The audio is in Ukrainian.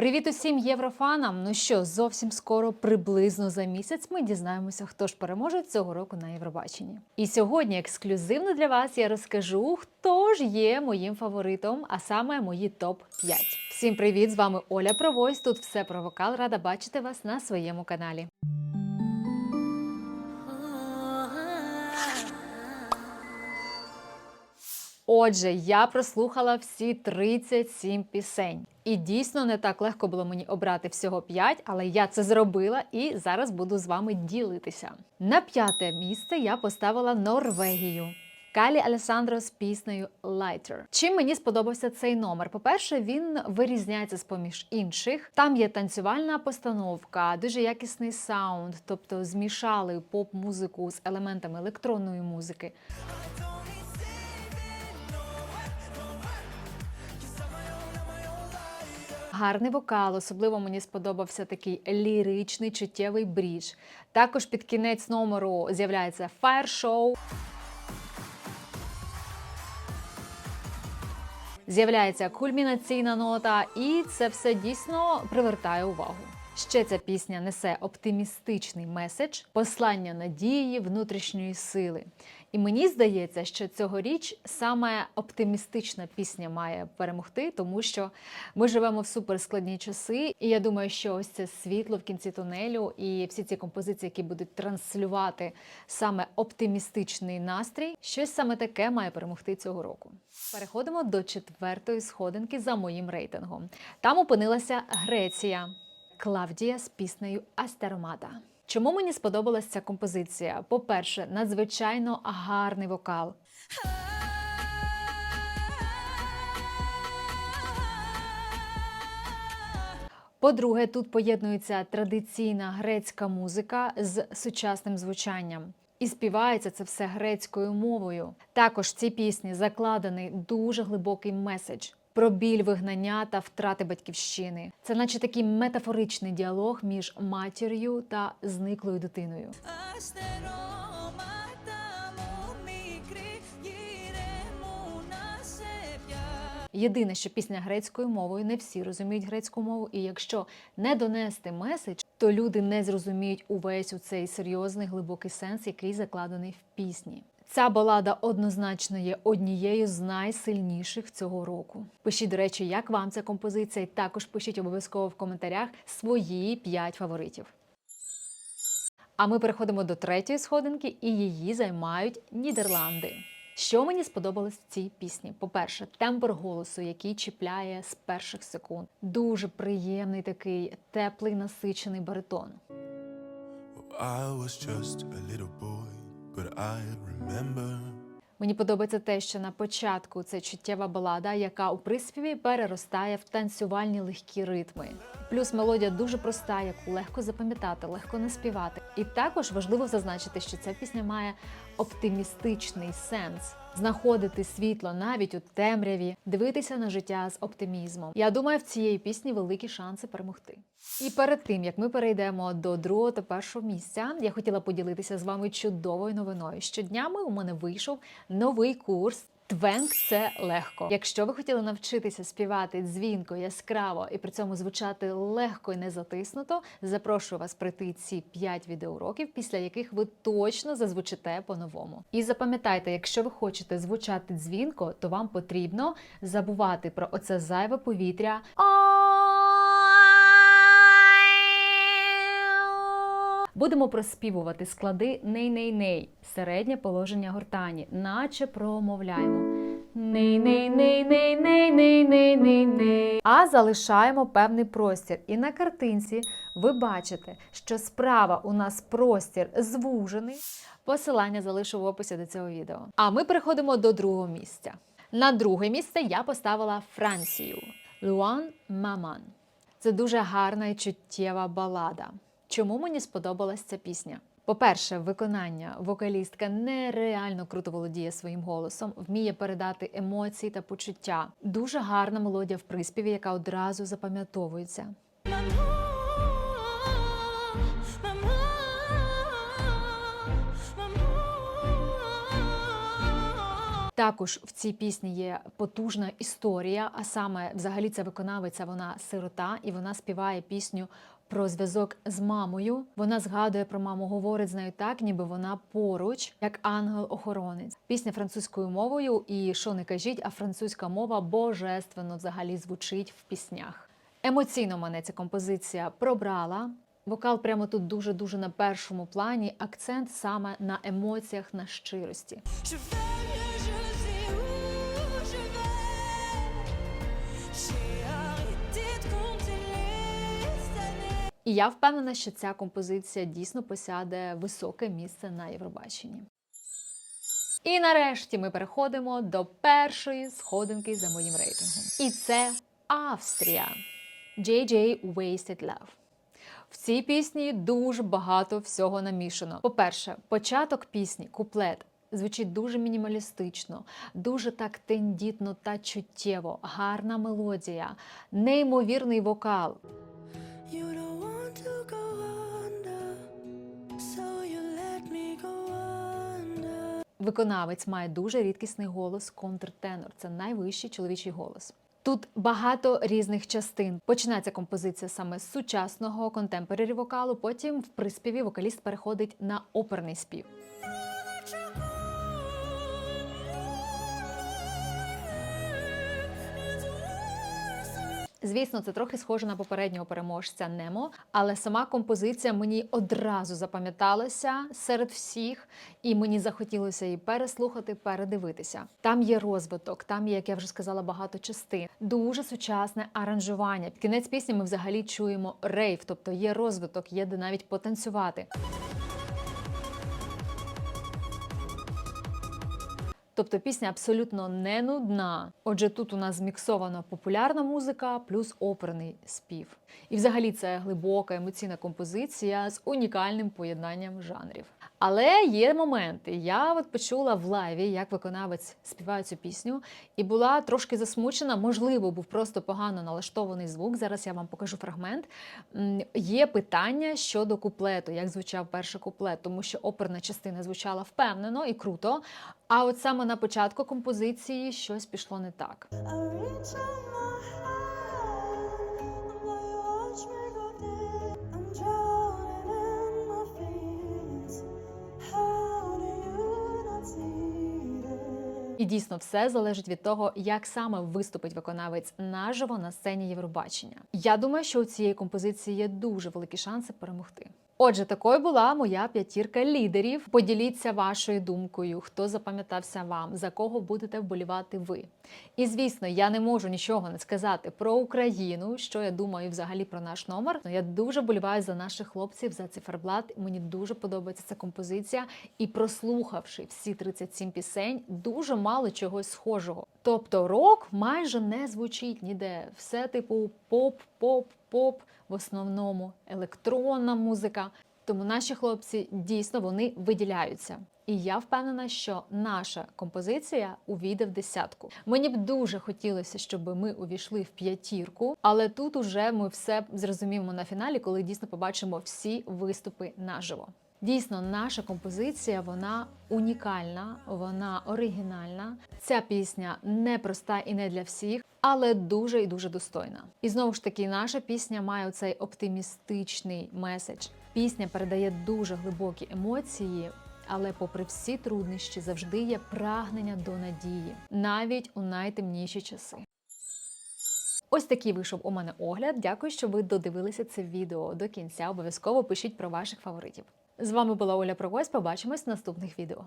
Привіт усім єврофанам! Ну що, зовсім скоро, приблизно за місяць, ми дізнаємося, хто ж переможе цього року на Євробаченні. І сьогодні ексклюзивно для вас я розкажу, хто ж є моїм фаворитом, а саме мої топ 5 Всім привіт! З вами Оля Провойс. Тут все про вокал. Рада бачити вас на своєму каналі. Отже, я прослухала всі 37 пісень. І дійсно не так легко було мені обрати всього 5, але я це зробила і зараз буду з вами ділитися. На п'яте місце я поставила Норвегію. Калі Алесандро з піснею Lighter. Чим мені сподобався цей номер? По-перше, він вирізняється з поміж інших. Там є танцювальна постановка, дуже якісний саунд, тобто змішали поп-музику з елементами електронної музики. Гарний вокал, особливо мені сподобався такий ліричний чуттєвий бріж. Також під кінець номеру з'являється фаєр-шоу. З'являється кульмінаційна нота, і це все дійсно привертає увагу. Ще ця пісня несе оптимістичний меседж, послання надії, внутрішньої сили. І мені здається, що цьогоріч саме оптимістична пісня має перемогти, тому що ми живемо в суперскладні часи. І я думаю, що ось це світло в кінці тунелю і всі ці композиції, які будуть транслювати саме оптимістичний настрій, щось саме таке має перемогти цього року. Переходимо до четвертої сходинки за моїм рейтингом. Там опинилася Греція. Клавдія з піснею Астермата. Чому мені сподобалася ця композиція? По-перше, надзвичайно гарний вокал. По-друге, тут поєднується традиційна грецька музика з сучасним звучанням. І співається це все грецькою мовою. Також в цій пісні закладений дуже глибокий меседж про біль вигнання та втрати батьківщини. Це наче такий метафоричний діалог між матір'ю та зниклою дитиною. Єдине, що пісня грецькою мовою не всі розуміють грецьку мову, і якщо не донести меседж, то люди не зрозуміють увесь у цей серйозний глибокий сенс, який закладений в пісні. Ця балада однозначно є однією з найсильніших цього року. Пишіть, до речі, як вам ця композиція, і також пишіть обов'язково в коментарях свої 5 фаворитів. А ми переходимо до третьої сходинки, і її займають Нідерланди. Що мені сподобалось в цій пісні? По-перше, тембр голосу, який чіпляє з перших секунд. Дуже приємний такий теплий насичений баритон. I was just a little boy, but I remember Мені подобається те, що на початку це чуттєва балада, яка у приспіві переростає в танцювальні легкі ритми. Плюс мелодія дуже проста, яку легко запам'ятати, легко наспівати. І також важливо зазначити, що ця пісня має оптимістичний сенс. Знаходити світло навіть у темряві, дивитися на життя з оптимізмом. Я думаю, в цієї пісні великі шанси перемогти. І перед тим як ми перейдемо до другого та першого місця, я хотіла поділитися з вами чудовою новиною. Щоднями у мене вийшов новий курс. Твенк це легко. Якщо ви хотіли навчитися співати дзвінко, яскраво і при цьому звучати легко і не затиснуто, запрошую вас прийти ці 5 відеоуроків, після яких ви точно зазвучите по-новому. І запам'ятайте, якщо ви хочете звучати дзвінко, то вам потрібно забувати про оце зайве повітря. Будемо проспівувати склади ней-ней-ней, середнє положення гортані, наче промовляємо. Ней-ней-ней-ней-ней-ней-ней-ней. А залишаємо певний простір. І на картинці ви бачите, що справа у нас простір звужений. Посилання залишу в описі до цього відео. А ми переходимо до другого місця. На друге місце я поставила Францію Луан Маман. Це дуже гарна і чуттєва балада. Чому мені сподобалась ця пісня? По-перше, виконання вокалістка нереально круто володіє своїм голосом, вміє передати емоції та почуття. Дуже гарна мелодія в приспіві, яка одразу запам'ятовується. Також в цій пісні є потужна історія, а саме взагалі ця виконавиця вона сирота, і вона співає пісню про зв'язок з мамою. Вона згадує про маму, говорить з нею так, ніби вона поруч, як ангел-охоронець. Пісня французькою мовою, і що не кажіть, а французька мова божественно взагалі звучить в піснях. Емоційно мене ця композиція пробрала. Вокал прямо тут дуже дуже на першому плані. Акцент саме на емоціях, на щирості. І я впевнена, що ця композиція дійсно посяде високе місце на Євробаченні. І нарешті ми переходимо до першої сходинки за моїм рейтингом. І це Австрія. JJ Wasted Love. В цій пісні дуже багато всього намішано. По-перше, початок пісні, куплет. Звучить дуже мінімалістично, дуже так тендітно та чуттєво, гарна мелодія, неймовірний вокал. Виконавець має дуже рідкісний голос контртенор. Це найвищий чоловічий голос. Тут багато різних частин. Починається композиція саме з сучасного контемпорарі вокалу. Потім в приспіві вокаліст переходить на оперний спів. Звісно, це трохи схоже на попереднього переможця Немо, але сама композиція мені одразу запам'яталася серед всіх, і мені захотілося її переслухати, передивитися. Там є розвиток, там є, як я вже сказала, багато частин. Дуже сучасне аранжування. Під кінець пісні ми взагалі чуємо рейв, тобто є розвиток, є де навіть потанцювати. Тобто пісня абсолютно не нудна. Отже, тут у нас зміксована популярна музика плюс оперний спів. І взагалі це глибока емоційна композиція з унікальним поєднанням жанрів. Але є моменти. Я от почула в лайві, як виконавець співає цю пісню, і була трошки засмучена. Можливо, був просто погано налаштований звук. Зараз я вам покажу фрагмент. Є питання щодо куплету, як звучав перший куплет, тому що оперна частина звучала впевнено і круто. А от саме на початку композиції щось пішло не так. І дійсно все залежить від того, як саме виступить виконавець наживо на сцені Євробачення. Я думаю, що у цієї композиції є дуже великі шанси перемогти. Отже, такою була моя п'ятірка лідерів. Поділіться вашою думкою, хто запам'ятався вам, за кого будете вболівати ви. І звісно, я не можу нічого не сказати про Україну, що я думаю взагалі про наш номер. Ну, Я дуже боліваю за наших хлопців, за циферблат. Мені дуже подобається ця композиція. І прослухавши всі 37 пісень, дуже мало чогось схожого. Тобто рок майже не звучить ніде. Все типу поп, поп, поп в основному, електронна музика. Тому наші хлопці дійсно вони виділяються. І я впевнена, що наша композиція увійде в десятку. Мені б дуже хотілося, щоб ми увійшли в п'ятірку, але тут уже ми все зрозуміємо на фіналі, коли дійсно побачимо всі виступи наживо. Дійсно, наша композиція вона унікальна, вона оригінальна. Ця пісня не проста і не для всіх, але дуже і дуже достойна. І знову ж таки, наша пісня має цей оптимістичний меседж. Пісня передає дуже глибокі емоції. Але, попри всі труднощі, завжди є прагнення до надії, навіть у найтемніші часи. Ось такий вийшов у мене огляд. Дякую, що ви додивилися це відео до кінця. Обов'язково пишіть про ваших фаворитів. З вами була Оля Прогось. Побачимось в наступних відео.